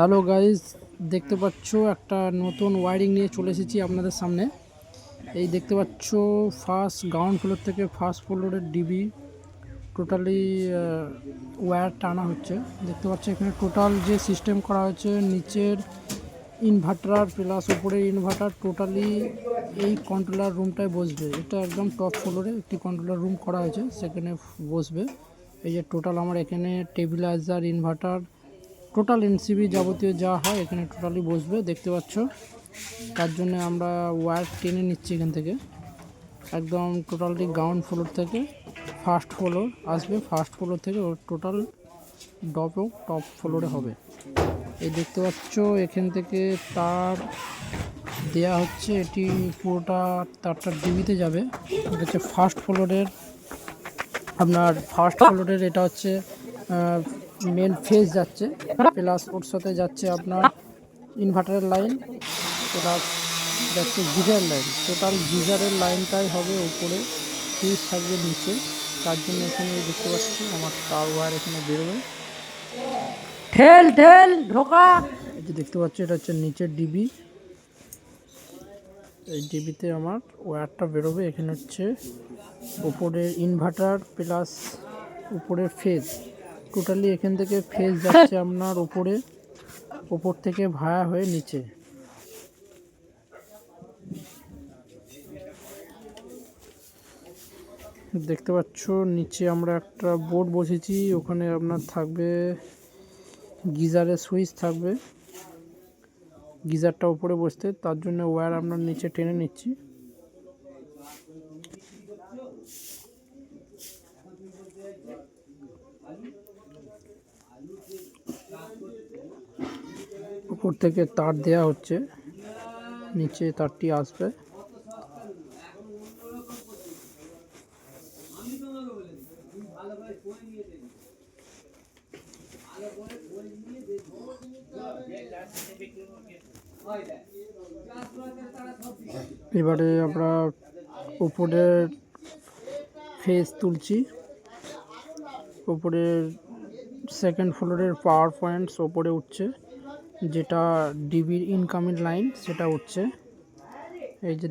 Hello guys, দেখতে পাচ্ছ একটা নতুন ওয়ারিং নিয়ে চলে এসেছি আপনাদের সামনে। এই দেখতে পাচ্ছ ফার্স্ট গ্রাউন্ড ফ্লোর থেকে ফার্স্ট ফ্লোরের ডিবি। টোটালি ওয়্যার টানা হচ্ছে। দেখতে পাচ্ছ এখানে টোটাল যে সিস্টেম করা হয়েছে, নিচের ইনভার্টার প্লাস উপরের ইনভার্টার টোটালি এই কন্ট্রোলার রুমটায় বসবে। এটা একদম টপ ফ্লোরে একটি কন্ট্রোলার রুম করা হয়েছে, সেখানে বসবে। এই যে টোটাল আমার এখানে টেবিলাইজার ইনভার্টার টোটাল এনসিবি যাবতীয় যা হয় এখানে টোটালি বসবে, দেখতে পাচ্ছ। তার জন্য আমরা ওয়্যার টেনে নিচ্ছি এখান থেকে। একদম টোটালি গ্রাউন্ড ফ্লোর থেকে ফার্স্ট ফ্লোর আসবে। ফার্স্ট ফ্লোর থেকে ওর টোটাল ডপও টপ ফ্লোরে হবে। এই দেখতে পাচ্ছ, এখান থেকে তার দেয়া হচ্ছে, এটি পুরোটা তারটা ডিবিতে যাবে। এটা হচ্ছে ফার্স্ট ফ্লোরের, আপনার ফার্স্ট ফ্লোরের এটা হচ্ছে মেন ফেজ যাচ্ছে প্লাস ওর সাথে যাচ্ছে আপনার ইনভার্টারের লাইন প্লাস যাচ্ছে গিজার লাইন টোটাল গিজারের লাইনটাই হবে উপরে ফিউজ থাকবে নিচে। তার জন্য এখানে দেখতে পাচ্ছি আমার তার ওয়্যার এখানে বেরোবে। ঠেল ঠেল ঢোকা। এই যে দেখতে পাচ্ছি এটা হচ্ছে নিচের ডিবি এই ডিবিতে আমার ওয়্যারটা বেরোবে এখানে হচ্ছে উপরের ইনভার্টার প্লাস উপরের ফেজ টোটালি এখান থেকে ফেস যাচ্ছে আপনার উপরে উপর থেকে ভায়া হয়ে নিচে। দেখতে পাচ্ছ, নিচে আমরা একটা বোর্ড বসেছি, ওখানে আপনার থাকবে গিজারের সুইচ থাকবে। গিজারটা উপরে বসতে, তার জন্য ওয়্যার আমরা নিচে টেনে নিচ্ছি। উপর থেকে তার দেয়া হচ্ছে। নিচে তারটি আসবে। এবারে আমরা উপরের ফেস তুলছি। উপরের সেকেন্ড ফ্লোরের পাওয়ার পয়েন্টস ওপরে উঠছে। যেটা ডিবির ইনকামের লাইন সেটা উঠছে। এই যে